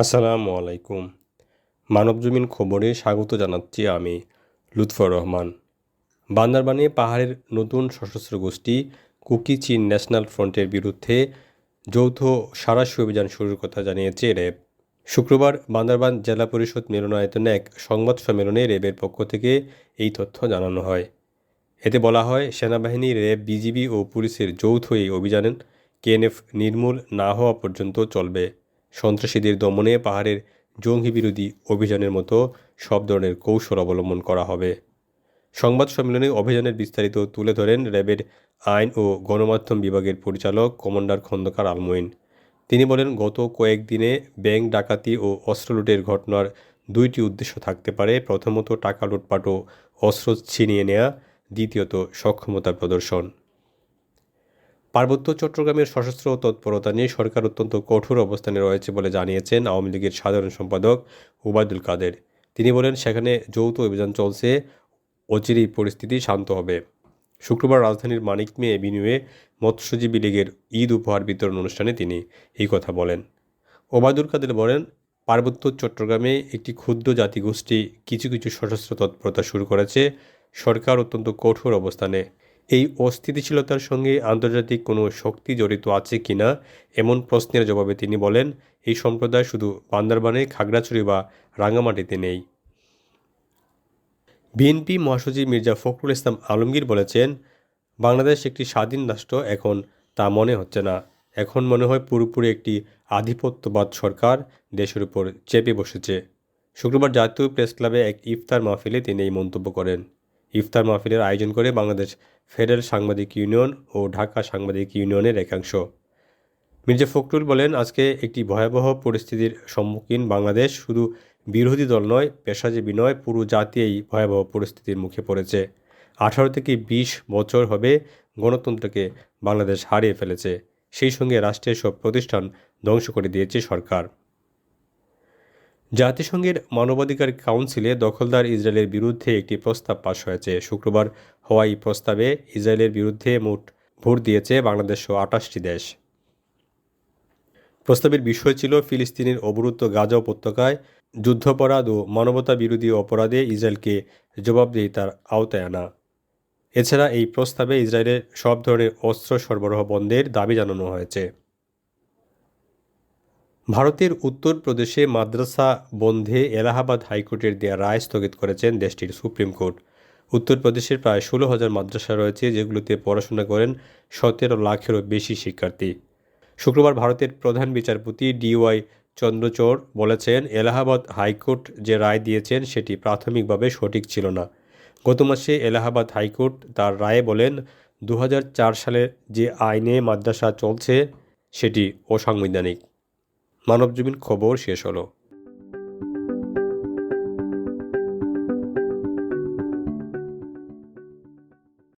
আসসালামু আলাইকুম। মানবজমিন খবরে স্বাগত জানাচ্ছি আমি লুৎফর রহমান। বান্দারবানে পাহাড়ের নতুন সশস্ত্র গোষ্ঠী কুকি চীন ন্যাশনাল ফ্রন্টের বিরুদ্ধে যৌথ সারাশি অভিযান শুরুর কথা জানিয়েছে র্যাব শুক্রবার বান্দারবান জেলা পরিষদ মিলনায়তনে এক সংবাদ সম্মেলনে র্যাবের পক্ষ থেকে এই তথ্য জানানো হয়। এতে বলা হয়, সেনাবাহিনী র্যাব বিজিবি ও পুলিশের যৌথ এই অভিযান কেএনএফ নির্মূল না হওয়া পর্যন্ত চলবে। সন্ত্রাসীদের দমনে পাহাড়ের জঙ্গি বিরোধী অভিযানের মতো সব ধরনের কৌশল অবলম্বন করা হবে। সংবাদ সম্মেলনে অভিযানের বিস্তারিত তুলে ধরেন র্যাবের আইন ও গণমাধ্যম বিভাগের পরিচালক কমান্ডার খন্দকার আলমইন। তিনি বলেন, গত কয়েকদিনে ব্যাংক ডাকাতি ও অস্ত্র লুটের ঘটনার দুইটি উদ্দেশ্য থাকতে পারে। প্রথমত, টাকা লুটপাট ও অস্ত্র ছিনিয়ে নেওয়া দ্বিতীয়ত, সক্ষমতা প্রদর্শন। পার্বত্য চট্টগ্রামের সশস্ত্র তৎপরতা নিয়ে সরকার অত্যন্ত কঠোর অবস্থানে রয়েছে বলে জানিয়েছেন আওয়ামী লীগের সাধারণ সম্পাদক ওবায়দুল কাদের। তিনি বলেন, সেখানে যৌথ অভিযান চলছে, অচিরেই পরিস্থিতি শান্ত হবে। শুক্রবার রাজধানীর মানিক মেয়ে বিনিয়োগে মৎস্যজীবী লীগের ঈদ উপহার বিতরণ অনুষ্ঠানে তিনি এই কথা বলেন। ওবায়দুল কাদের বলেন, পার্বত্য চট্টগ্রামে একটি ক্ষুদ্র জাতিগোষ্ঠী কিছু কিছু সশস্ত্র তৎপরতা শুরু করেছে। সরকার অত্যন্ত কঠোর অবস্থানে এই অস্থিতিশীলতার সঙ্গে আন্তর্জাতিক কোনো শক্তি জড়িত আছে কিনা এমন প্রশ্নের জবাবে তিনি বলেন, এই সম্প্রদায় শুধু বান্দারবানে, খাগড়াছড়ি বা রাঙামাটিতে নেই। বিএনপি মহাসচিব মির্জা ফখরুল ইসলাম আলমগীর বলেছেন, বাংলাদেশ একটি স্বাধীন রাষ্ট্র এখন তা মনে হচ্ছে না। এখন মনে হয় পুরোপুরি একটি আধিপত্যবাদ সরকার দেশের উপর চেপে বসেছে। শুক্রবার জাতীয় প্রেস ক্লাবে এক ইফতার মাহফিলে তিনি এই মন্তব্য করেন। ইফতার মাহফিলের আয়োজন করে বাংলাদেশ ফেডারেল সাংবাদিক ইউনিয়ন ও ঢাকা সাংবাদিক ইউনিয়নের একাংশ। মির্জা ফখরুল বলেন, আজকে একটি ভয়াবহ পরিস্থিতির সম্মুখীন বাংলাদেশ শুধু বিরোধী দল নয়, পেশাজীবী নয়, পুরো জাতি এই ভয়াবহ পরিস্থিতির মুখে পড়েছে। আঠারো থেকে বিশ বছর হবে গণতন্ত্রকে বাংলাদেশ হারিয়ে ফেলেছে। সেই সঙ্গে রাষ্ট্রের সব প্রতিষ্ঠান ধ্বংস করে দিয়েছে সরকার। জাতিসংঘের মানবাধিকার কাউন্সিলে দখলদার ইসরায়েলের বিরুদ্ধে একটি প্রস্তাব পাশ হয়েছে। শুক্রবার হওয়া এই প্রস্তাবে ইসরায়েলের বিরুদ্ধে মোট ভোট দিয়েছে বাংলাদেশ সহ আটাশটি দেশ। প্রস্তাবের বিষয় ছিল ফিলিস্তিনের অবরুদ্ধ গাজা উপত্যকায় যুদ্ধাপরাধ ও মানবতা বিরোধী অপরাধে ইসরায়েলকে জবাবদিহিতার আওতায় আনা। এছাড়া এই প্রস্তাবে ইসরায়েলের সব ধরনের অস্ত্র সরবরাহ বন্ধের দাবি জানানো হয়েছে। ভারতের উত্তরপ্রদেশে মাদ্রাসা বন্ধে এলাহাবাদ হাইকোর্টের দেয়া রায় স্থগিত করেছেন দেশটির সুপ্রিম কোর্ট। উত্তরপ্রদেশের প্রায় ষোলো হাজার মাদ্রাসা রয়েছে, যেগুলোতে পড়াশোনা করেন সতেরো লাখেরও বেশি শিক্ষার্থী। শুক্রবার ভারতের প্রধান বিচারপতি ডিওয়াই চন্দ্রচোর বলেছেন, এলাহাবাদ হাইকোর্ট যে রায় দিয়েছেন সেটি প্রাথমিকভাবে সঠিক ছিল না। গত মাসে এলাহাবাদ হাইকোর্ট তার রায়ে বলেন দু হাজার চার সালে যে আইনে মাদ্রাসা চলছে, সেটি অসাংবিধানিক। মানবজমিন খবর শেষ হলো।